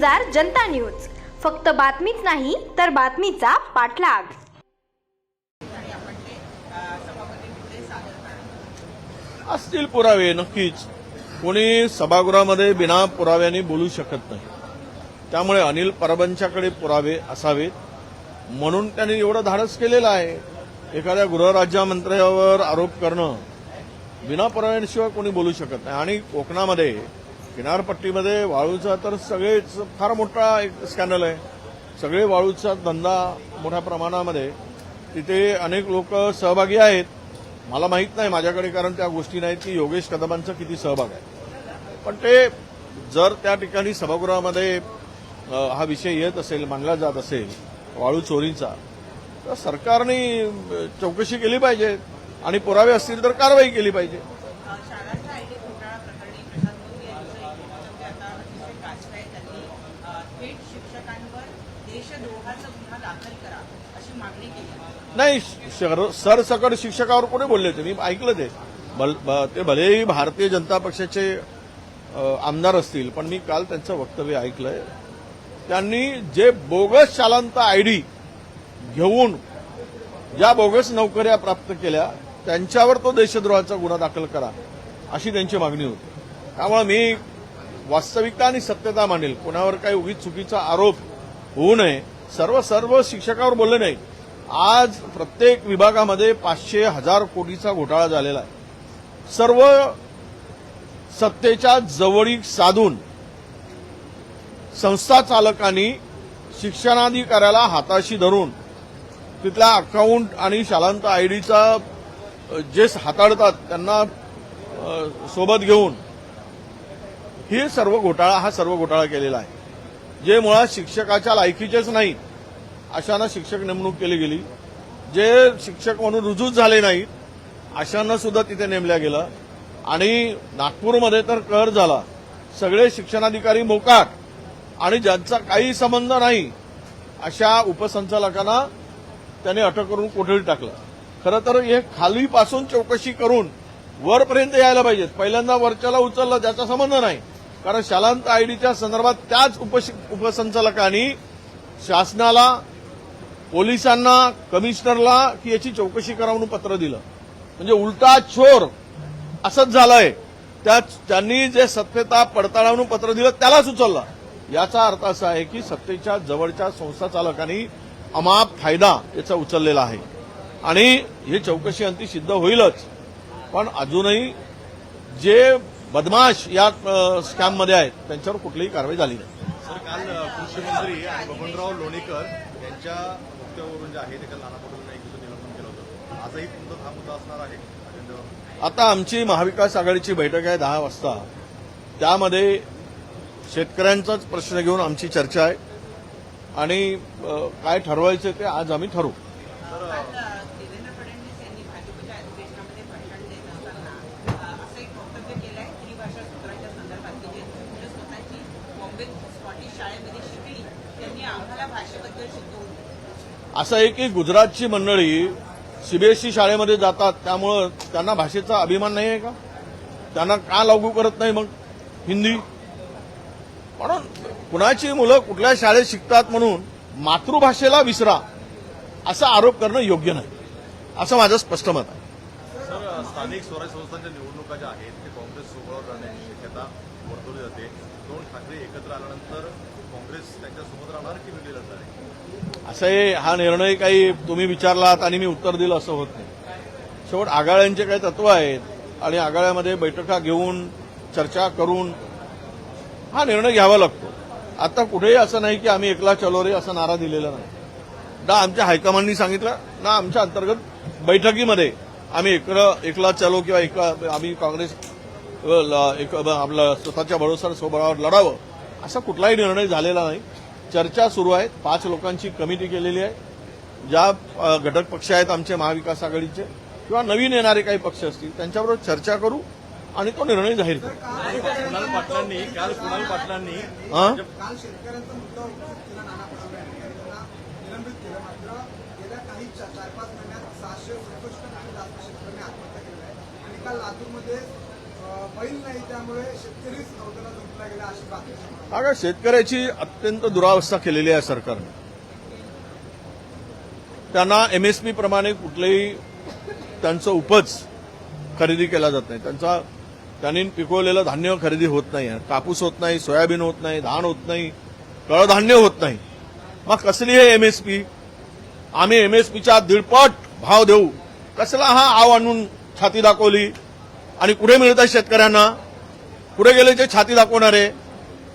गुंजार जनता news. फक्त बातमीच नाही तर बातमीचा पाठलाग. असतील पुरावे नक्कीच. कोणी सभागृहामध्ये बिना पुराव्याने बोलू शकत नाही. त्यामुळे अनिल परबांच्याकडे पुरावे असावेत. म्हणून त्यांनी एवढं धाडस केलेलं आहे. एखाद्या गृहराज्यमंत्र्यावर आरोप करणं बिना पुराव्यांशिवाय कोणी बोलू शकत नाही. आणि कोकणामध्ये किनारपट्टीमध्ये वाळूचा तर सगळेच फार मोठा एक स्कॅनल आहे. सगळे वाळूचा धंदा मोठ्या प्रमाणामध्ये. तिथे अनेक लोक सहभागी आहेत. मला माहीत नाही माझ्याकडे कारण त्या गोष्टी नाहीत की योगेश कदमांचा किती सहभाग आहे. पण ते जर त्या ठिकाणी सभागृहामध्ये हा विषय येत असेल मांडला जात असेल वाळू चोरीचा तर सरकारने चौकशी केली पाहिजे. आणि पुरावे असतील तर कारवाई केली पाहिजे शाळांच्या आयडी घोटाळा प्रकरणी प्रशांत मोदी यांचं एक वक्तव्य आता अतिशय गाजलं आहे त्यांनी अ, थेट शिक्षकांवर देशद्रोहाचा गुन्हा दाखल करा अशी मागणी केली नाही सरसकट शिक्षकावर कोणी बोलले ते मी ऐकलं ते. भल- ते भलेही भारतीय जनता पक्षाचे आमदार असतील पण मी काल त्यांचं वक्तव्य ऐकलंय. त्यांनी जे बोगस शालांत आयडी घेऊन ज्या बोगस नोकऱ्या प्राप्त केल्या त्यांच्यावर तो देशद्रोहाचा गुन्हा दाखल करा अशी त्यांची मागणी होती. त्यामुळे मी वास्तविकता आणि सत्यता मांडेल कोणावर काही उगीच चुकीचा आरोप होऊ नये. सर्व सर्व शिक्षकावर बोलले नाही. आज प्रत्येक विभागामध्ये पाचशे हजार कोटीचा घोटाळा झालेला आहे. सर्व सत्तेच्या जवळीक साधून संस्था चालकांनी शिक्षणाधिकाऱ्याला हाताशी धरून तिथल्या अकाउंट आणि शालांत आयडीचा जे हाताळतात त्यांना सोबत घेऊन हे सर्व घोटाळा हा सर्व घोटाळा केलेला आहे. जे मुळात शिक्षकाच्या लायकीचेच नाही अशांना शिक्षक नेमणूक केली गेली. जे शिक्षक म्हणून रुजूच झाले नाहीत अशांना सुद्धा तिथे नेमल्या गेलं आणि नागपूरमध्ये तर कहर झाला. सगळे शिक्षणाधिकारी मोकाट आणि ज्यांचा काही संबंध नाही अशा उपसंचालकांना त्याने अटक करून कोठडीत टाकलं. खरं तर हे खालीपासून चौकशी करून वरपर्यंत यायला पाहिजेत. पहिल्यांदा वरच्याला उचललं ज्याचा संबंध नाही. कारण शालांत आयडीच्या संदर्भात त्याच उपसंचालकांनी शासनाला पोलिसांना कमिशनरला की याची चौकशी करा म्हणून पत्र दिलं. म्हणजे उलटा चोर असंच झालंय. त्या त्यांनी जे सत्यता पडताळा म्हणून पत्र दिलं त्यालाच उचललं. याचा अर्थ असा आहे की सत्तेच्या जवळच्या संस्था चालकांनी अमाप फायदा याचा उचललेला आहे. आणि ही चौकशी अंती सिद्ध होईलच. पण अजूनही जे बदमाश या स्कॅममध्ये आहेत. त्यांच्यावर कुठलीही कारवाई झाली नाही. सर काल कृषी मंत्री आणि बबनराव लोणीकर यांच्या वक्तव्यावरून जे आहे ते काल नाना पटोले एक दिवस निलंबन केलं होतं. आजही तुमचा हा मुद्दा असणार आहे आता आमची महाविकास आघाडीची बैठक आहे दहा वाजता. त्यामध्ये शेतकऱ्यांचाच प्रश्न घेऊन आमची चर्चा आहे. आणि काय ठरवायचं ते आज आम्ही ठरवू काल अ, देवेंद्र फडणवीस यांनी भाजपच्या अधिवेशनामध्ये भाषण देत असताना अ, असं एक वक्तव्य केलं आहे त्रिभाषा सूत्राच्या संदर्भात की जे मुलं स्वतःची बॉम्बे स्कॉटिश शाळेमध्ये शिकली. त्यांनी आम्हाला भाषेबद्दल शिकवलं. असं आहे की गुजरातची मंडळी सीबीएसई शाळेमध्ये जातात त्यामुळं त्यांना भाषेचा अभिमान नाही आहे का? त्यांना का लागू करत नाही मग हिंदी? म्हणून कुणाची मुलं कुठल्या शाळेत शिकतात म्हणून मातृभाषेला विसरा असा आरोप करणं योग्य नाही. असं माझं स्पष्ट मत आहे. स्थानिक स्वराज्य संस्थांच्या निवडणुका ज्या आहेत ते काँग्रेस सोबत राहण्याची शक्यता वर्तवली जाते. दोन ठाकरे एकत्र आल्यानंतर काँग्रेस त्यांच्यासोबत राहणार की वेगळी लढणार आहे असं हा निर्णय काही तुम्ही विचारलात आणि मी उत्तर दिलं असं होत नाही. शेवट आघाड्यांचे काही तत्व आहेत आणि आघाड्यामध्ये बैठका घेऊन चर्चा करून हा निर्णय घ्यावा लागतो. आता कुठेही असं नाही की आम्ही एकला चलो रे असा नारा दिलेला नाही. ना आमच्या हायकमांडनी सांगितलं ना आमच्या अंतर्गत बैठकीमध्ये आम्ही एकलं एकला चलो किंवा एकला आम्ही काँग्रेस एक आपलं स्वतःच्या भरोसावर स्वबळावर लढावं असा कुठलाही निर्णय झालेला नाही. चर्चा सुरू आहे पाच लोकांची कमिटी केलेली आहे. ज्या घटक पक्ष आहेत आमचे महाविकास आघाडीचे किंवा नवीन येणारे काही पक्ष असतील त्यांच्याबरोबर चर्चा करू आणि तो निर्णय जाहीर करू. कुणाल पाटलांनी काल कुणाल पाटलांनी चार पाच महिन्यात सहाशे आणि लातूरमध्ये बैल नाही त्यामुळे शेतकरीच गेला अशी बातमी. शेतकऱ्याची अत्यंत दुरावस्था केलेली आहे सरकारने. त्यांना एमएसपी प्रमाणे कुठलेही त्यांचं उपज खरेदी केला जात नाही. त्यांचा त्यांनी पिकवलेलं धान्य खरेदी होत नाही. कापूस होत नाही सोयाबीन होत नाही धान होत नाही कडधान्य होत नाही. मग कसली आहे एमएसपी आम्ही एमएसपीच्या दीडपट भाव देऊ. कसला हा आव आणून छाती दाखवली? आणि कुठे मिळत शेतकऱ्यांना? कुठे गेले ते छाती दाखवणारे?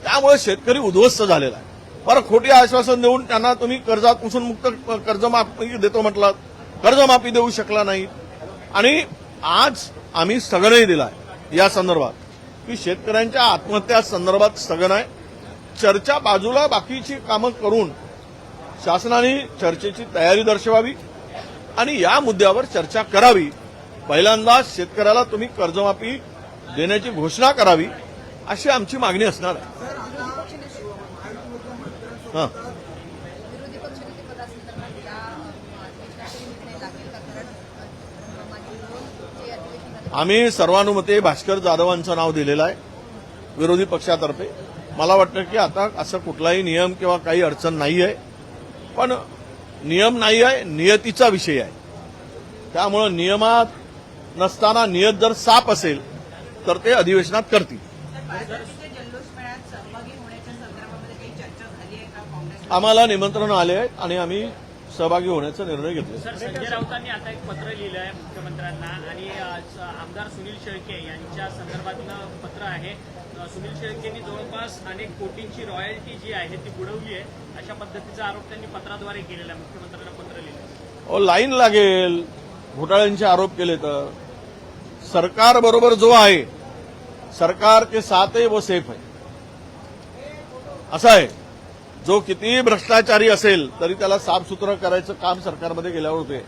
त्यामुळे शेतकरी उद्ध्वस्त झालेला आहे. बरं खोटी आश्वासन देऊन त्यांना तुम्ही कर्जात कर्जापासून मुक्त कर्जमाफी देतो म्हटलात. कर्जमाफी देऊ शकला नाही आणि आज आम्ही स्थगनही आहे या संदर्भात. की शेतकऱ्यांच्या आत्महत्या संदर्भात स्थगन आहे चर्चा बाजूला बाकीची कामं करून शासनाने चर्चेची तयारी दर्शवावी. आणि या मुद्द्यावर चर्चा करावी. पहिल्यांदा शेतकऱ्याला तुम्ही कर्जमाफी देण्याची घोषणा करावी अशी आमची मागणी असणार आहे. हां. आम्ही सर्वानुमते भास्कर जाधवांचं नाव दिलेलं आहे विरोधी पक्षातर्फे. मला वाटतं की आता असं कुठलाही नियम किंवा काही अडचण नाही आहे पण नियम नाही आहे नियतीचा विषय आहे. त्यामुळं नियमात नसताना नियत जर साप असेल तर ते अधिवेशनात करतील. आम्हाला निमंत्रण आले आहे आणि आम्ही सहभागी होण्याचा निर्णय घेतला सर संजय राऊतांनी आता एक पत्र लिहिलं आहे मुख्यमंत्र्यांना आणि आमदार सुनील शेळके यांच्या संदर्भातलं पत्र आहे. सुनील शेळकेंनी जवळपास अनेक कोटींची रॉयल्टी जी आहे ती बुडवली आहे. अशा पद्धतीचा आरोप त्यांनी पत्राद्वारे केलेला आहे. मुख्यमंत्र्यांना पत्र लिहिलं लाईन लागेल. घोटाळ्यांचे आरोप केले तर. सरकार बरोबर जो आहे सरकार के साथ है वो सेफ आहे. असं आहे जो कितीही भ्रष्टाचारी असेल तरी त्याला साफसुथरं करायचं काम सरकारमध्ये गेल्यावर होते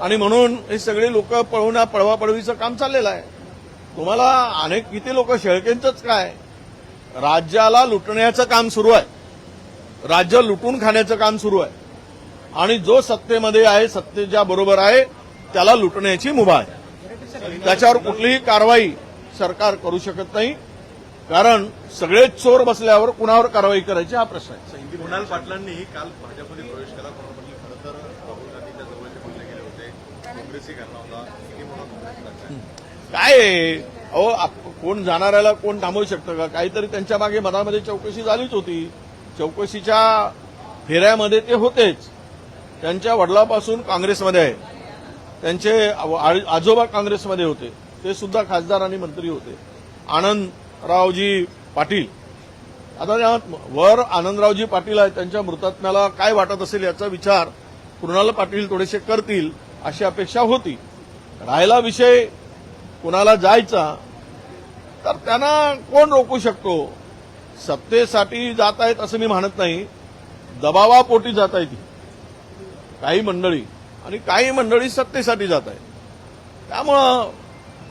आणि म्हणून हे सगळे लोक पळवण्या पळवापळवीचं काम चाललेलं आहे. तुम्हाला अनेक किती लोक शेळकेंचंच काय? राज्याला लुटण्याचं काम सुरू आहे. राज्य लुटून खाण्याचं काम सुरू आहे. आणि जो सत्तेमध्ये आहे सत्तेच्या बरोबर आहे त्याला लुटण्याची मुभा आहे. त्याच्यावर कुठलीही कारवाई सरकार करू शकत नाही. कारण सगळेच चोर बसल्यावर कुणावर कारवाई करायची हा प्रश्न आहे. कुणाल पाटलांनी काल भाजपमध्ये प्रवेश केला. कोणाला म्हटलं खरं तर राहुल गांधीच्या जवळचे बोलले गेले होते. काँग्रेसही घालला होता. काय आहे? अहो आप- कोण जाणाऱ्याला कोण थांबवू शकतं का? काहीतरी त्यांच्या मागे मनामध्ये चौकशी झालीच होती. चौकशीच्या फेऱ्यामध्ये ते होतेच. त्यांच्या वडिलापासून काँग्रेसमध्ये आहे. त्यांचे आ- आजोबा काँग्रेसमध्ये होते. ते सुद्धा खासदार आणि मंत्री होते. आनंदरावजी पाटील. आता वर आनंदरावजी पाटील आहेत त्यांच्या मृतात्म्याला काय वाटत असेल याचा विचार कुणाल पाटील थोडेसे करतील अशी अपेक्षा होती. राहिला विषय कुणाला जायचा तर त्यांना कोण रोखू शकतो? सत्तेसाठी जात आहेत असं मी म्हणत नाही. दबावापोटी जात आहेत काही मंडळी आणि काही मंडळी सत्तेसाठी जात आहेत. त्यामुळं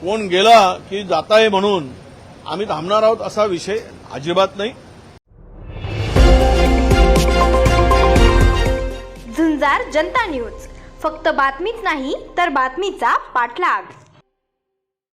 कोण गेला की जात आहे म्हणून आम्ही थांबणार आहोत असा विषय अजिबात नाही. झुंजार जनता न्यूज. फक्त बातमीच नाही तर बातमीचा पाठलाग.